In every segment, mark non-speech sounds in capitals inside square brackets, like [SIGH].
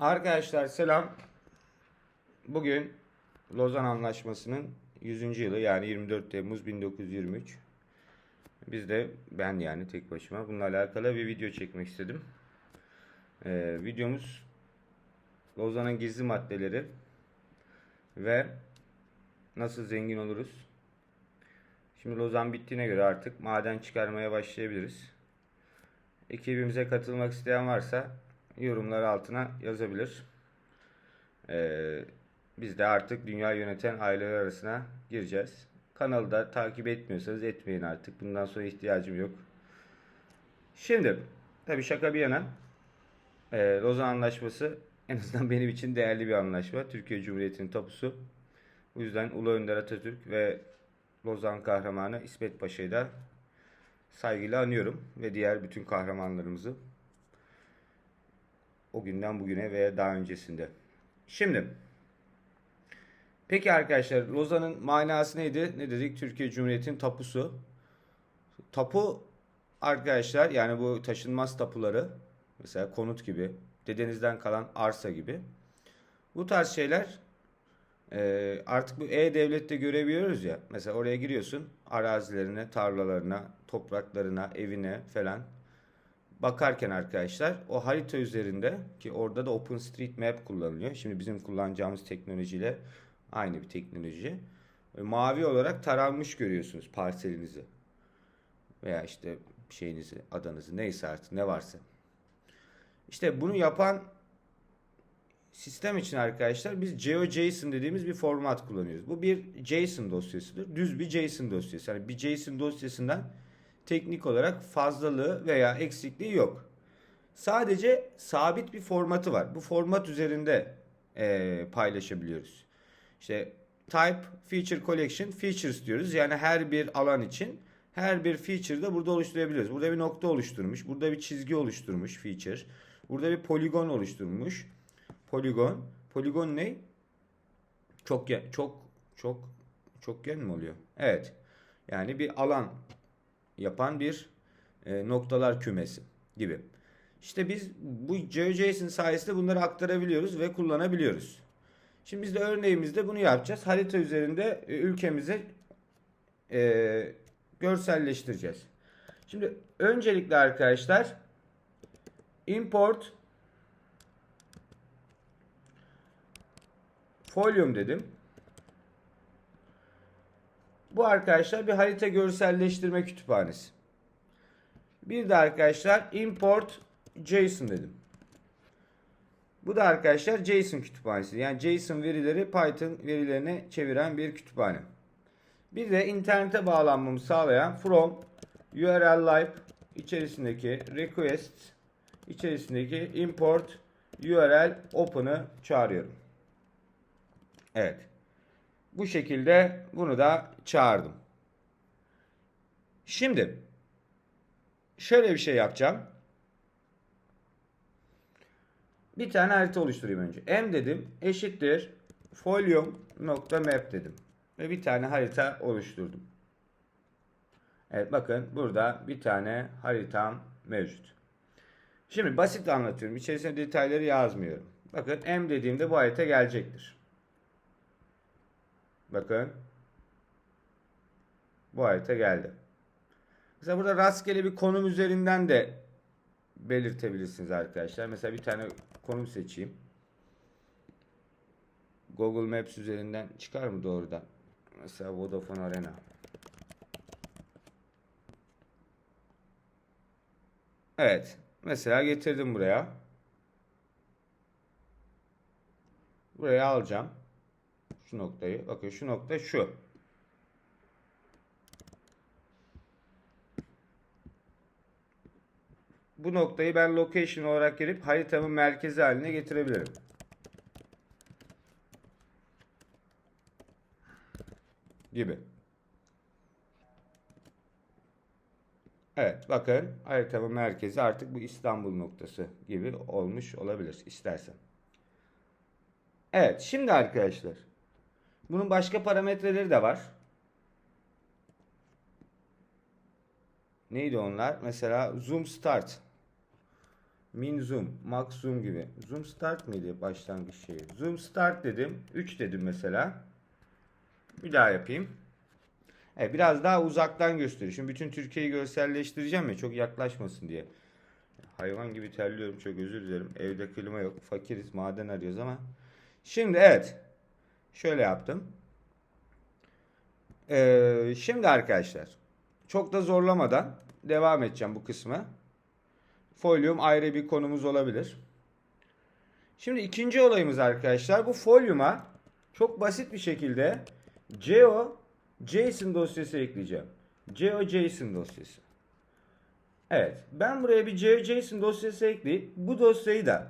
Arkadaşlar selam. Bugün Lozan Anlaşması'nın 100. yılı yani 24 Temmuz 1923. Biz de ben yani tek başıma bununla alakalı bir video çekmek istedim. Ee, videomuz Lozan'ın gizli maddeleri ve nasıl zengin oluruz. Şimdi Lozan bittiğine göre artık maden çıkarmaya başlayabiliriz. Ekibimize katılmak isteyen varsa yorumlar altına yazabilir. Ee, biz de artık dünya yöneten aileler arasına gireceğiz. Kanalı da takip etmiyorsanız etmeyin artık. Bundan sonra ihtiyacım yok. Şimdi tabii şaka bir yana e, Lozan Anlaşması en azından benim için değerli bir anlaşma. Türkiye Cumhuriyeti'nin tapusu. Bu yüzden Ulu Önder Atatürk ve Lozan kahramanı İsmet Paşa'yı da saygıyla anıyorum ve diğer bütün kahramanlarımızı o günden bugüne veya daha öncesinde. Şimdi peki arkadaşlar Lozan'ın manası neydi? Ne dedik? Türkiye Cumhuriyeti'nin tapusu. Tapu arkadaşlar yani bu taşınmaz tapuları mesela konut gibi dedenizden kalan arsa gibi bu tarz şeyler e, artık bu e-devlette görebiliyoruz ya. Mesela oraya giriyorsun arazilerine, tarlalarına, topraklarına, evine falan bakarken arkadaşlar o harita üzerinde ki orada da OpenStreetMap kullanılıyor. Şimdi bizim kullanacağımız teknolojiyle aynı bir teknoloji. E, Mavi olarak taranmış görüyorsunuz parselinizi. Veya işte şeyinizi, adanızı neyse artık ne varsa. İşte bunu yapan sistem için arkadaşlar biz GeoJSON dediğimiz bir format kullanıyoruz. Bu bir JSON dosyasıdır. Düz bir JSON dosyası. Yani bir JSON dosyasından teknik olarak fazlalığı veya eksikliği yok. Sadece sabit bir formatı var. Bu format üzerinde eee, paylaşabiliyoruz. İşte type feature collection features diyoruz. Yani her bir alan için her bir feature da burada oluşturabiliyoruz. Burada bir nokta oluşturmuş. Burada bir çizgi oluşturmuş feature. Burada bir poligon oluşturmuş. Poligon. Poligon ne? Çok çok çok çokgen mi oluyor? Evet. Yani bir alan yapan bir e, noktalar kümesi gibi. İşte biz bu GeoJSON sayesinde bunları aktarabiliyoruz ve kullanabiliyoruz. Şimdi biz de örneğimizde bunu yapacağız. Harita üzerinde e, ülkemizi e, görselleştireceğiz. Şimdi öncelikle arkadaşlar import Folium dedim. Bu arkadaşlar bir harita görselleştirme kütüphanesi. Bir de arkadaşlar import JSON dedim. Bu da arkadaşlar JSON kütüphanesi. Yani JSON verileri Python verilerine çeviren bir kütüphane. Bir de internete bağlanmamı sağlayan from URL live içerisindeki request içerisindeki import URL open'ı çağırıyorum. Evet. Bu şekilde bunu da çağırdım. Şimdi şöyle bir şey yapacağım. Bir tane harita oluşturayım önce. M dedim eşittir folium.map dedim. Ve bir tane harita oluşturdum. Evet bakın burada bir tane haritam mevcut. Şimdi basit anlatıyorum. İçerisine detayları yazmıyorum. Bakın M dediğimde bu harita gelecektir. Bakın. Bu harita geldi. Mesela burada rastgele bir konum üzerinden de belirtebilirsiniz arkadaşlar. Mesela bir tane konum seçeyim. Google Maps üzerinden çıkar mı doğrudan? Mesela Vodafone Arena. Evet. Mesela getirdim buraya. Buraya alacağım. Şu noktayı. Bakın şu nokta şu. Bu noktayı ben location olarak girip haritamın merkezi haline getirebilirim. Gibi. Evet bakın haritamın merkezi artık bu İstanbul noktası gibi olmuş olabilir istersen. Evet şimdi arkadaşlar bunun başka parametreleri de var. Neydi onlar? Mesela zoom start. Min zoom, max zoom gibi. Zoom start mıydı başlangıç şeyi? Zoom start dedim. 3 dedim mesela. Bir daha yapayım. Evet, biraz daha uzaktan gösteriyor. Şimdi bütün Türkiye'yi görselleştireceğim ya çok yaklaşmasın diye. Hayvan gibi terliyorum çok özür dilerim. Evde klima yok. Fakiriz maden arıyoruz ama. Şimdi evet. Şöyle yaptım. Ee, şimdi arkadaşlar. Çok da zorlamadan devam edeceğim bu kısmı. Folyum ayrı bir konumuz olabilir. Şimdi ikinci olayımız arkadaşlar. Bu folyuma çok basit bir şekilde Geo JSON dosyası ekleyeceğim. Geo JSON dosyası. Evet. Ben buraya bir Geo JSON dosyası ekleyip bu dosyayı da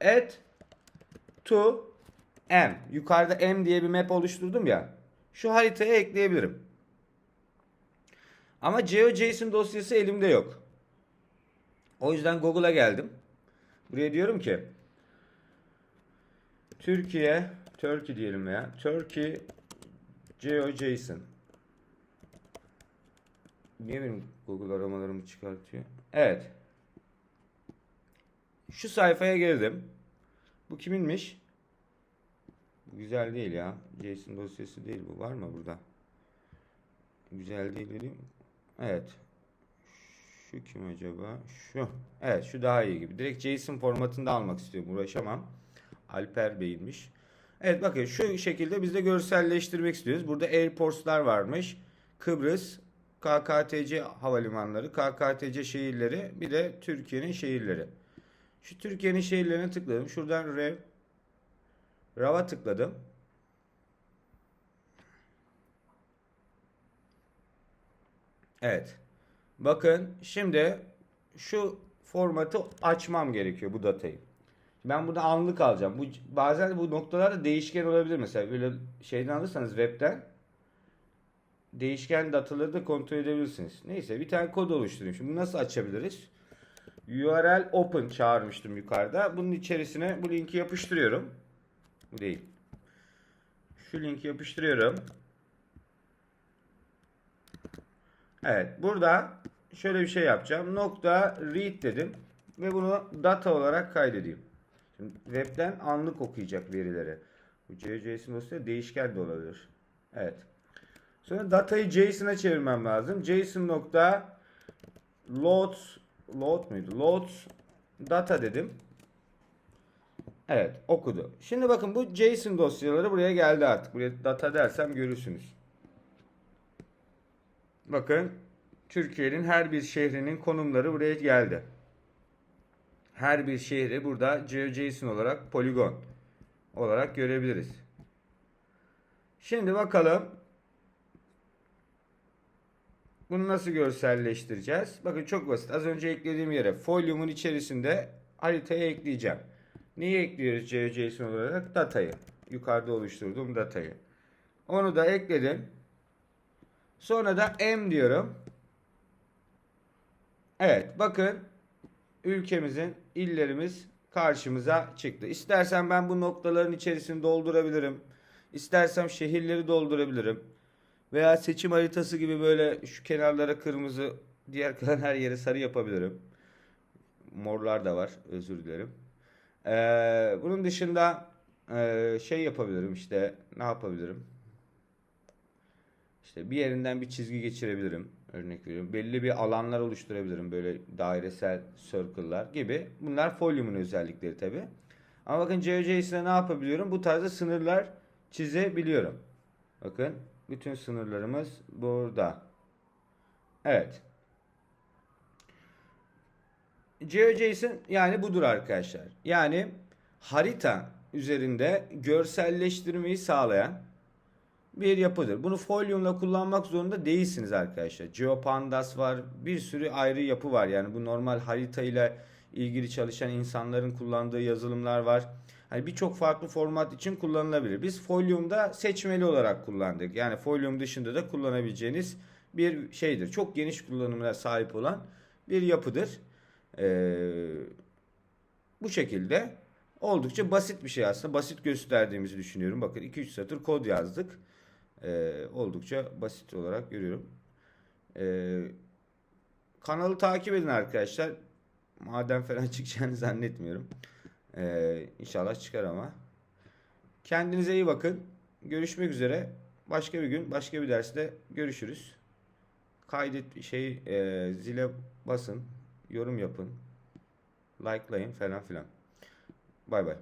add to M. Yukarıda M diye bir map oluşturdum ya. Şu haritaya ekleyebilirim. Ama GeoJSON dosyası elimde yok. O yüzden Google'a geldim. Buraya diyorum ki Türkiye Turkey diyelim ya. Turkey GeoJSON. Niye benim Google aramalarımı çıkartıyor? Evet. Şu sayfaya girdim. Bu kiminmiş? Güzel değil ya. JSON dosyası değil bu. Var mı burada? Güzel değil dedim. Evet. Şu kim acaba? Şu. Evet şu daha iyi gibi. Direkt JSON formatında almak istiyorum. Uğraşamam. Alper Bey'inmiş. Evet bakın şu şekilde biz de görselleştirmek istiyoruz. Burada airports'lar varmış. Kıbrıs, KKTC havalimanları, KKTC şehirleri, bir de Türkiye'nin şehirleri. Şu Türkiye'nin şehirlerine tıkladım. Şuradan rev Rav'a tıkladım. Evet. Bakın şimdi şu formatı açmam gerekiyor bu datayı. Ben burada anlık alacağım. Bu bazen bu noktalar da değişken olabilir mesela. Böyle şeyden alırsanız webten değişken dataları da kontrol edebilirsiniz. Neyse bir tane kod oluşturayım. Şimdi nasıl açabiliriz? URL open çağırmıştım yukarıda. Bunun içerisine bu linki yapıştırıyorum. Bu değil. Şu linki yapıştırıyorum. Evet. Burada şöyle bir şey yapacağım. Nokta read dedim. Ve bunu data olarak kaydedeyim. Şimdi webden anlık okuyacak verileri. Bu JSON olsa değişken de olabilir. Evet. Sonra datayı JSON'a çevirmem lazım. JSON nokta load load muydu? Load data dedim. Evet okudu. Şimdi bakın bu JSON dosyaları buraya geldi artık. Buraya data dersem görürsünüz. Bakın Türkiye'nin her bir şehrinin konumları buraya geldi. Her bir şehri burada GeoJSON olarak poligon olarak görebiliriz. Şimdi bakalım bunu nasıl görselleştireceğiz? Bakın çok basit. Az önce eklediğim yere folyumun içerisinde haritaya ekleyeceğim. Neyi ekliyoruz GeoJSON olarak? Datayı. Yukarıda oluşturduğum datayı. Onu da ekledim. Sonra da M diyorum. Evet bakın ülkemizin illerimiz karşımıza çıktı. İstersen ben bu noktaların içerisini doldurabilirim. İstersem şehirleri doldurabilirim. Veya seçim haritası gibi böyle şu kenarlara kırmızı diğer kalan her yeri sarı yapabilirim. Morlar da var özür dilerim. Ee, bunun dışında e, şey yapabilirim işte ne yapabilirim? İşte bir yerinden bir çizgi geçirebilirim. Örnek veriyorum. Belli bir alanlar oluşturabilirim. Böyle dairesel circle'lar gibi. Bunlar Folium'un özellikleri tabi. Ama bakın GeoJSON'da ne yapabiliyorum? Bu tarzda sınırlar çizebiliyorum. Bakın bütün sınırlarımız burada. Evet. GeoJSON yani budur arkadaşlar. Yani harita üzerinde görselleştirmeyi sağlayan bir yapıdır. Bunu Folium'la kullanmak zorunda değilsiniz arkadaşlar. GeoPandas var. Bir sürü ayrı yapı var. Yani bu normal harita ile ilgili çalışan insanların kullandığı yazılımlar var. Hani birçok farklı format için kullanılabilir. Biz Folium'da seçmeli olarak kullandık. Yani Folium dışında da kullanabileceğiniz bir şeydir. Çok geniş kullanımına sahip olan bir yapıdır. Ee, bu şekilde oldukça basit bir şey aslında. Basit gösterdiğimizi düşünüyorum. Bakın 2-3 satır kod yazdık. Ee, oldukça basit olarak görüyorum. Ee, kanalı takip edin arkadaşlar. maden falan [LAUGHS] çıkacağını zannetmiyorum. Ee, inşallah çıkar ama. Kendinize iyi bakın. Görüşmek üzere. Başka bir gün, başka bir derste görüşürüz. Kaydet şey e, zile basın, yorum yapın, likelayın falan filan. Bay bay.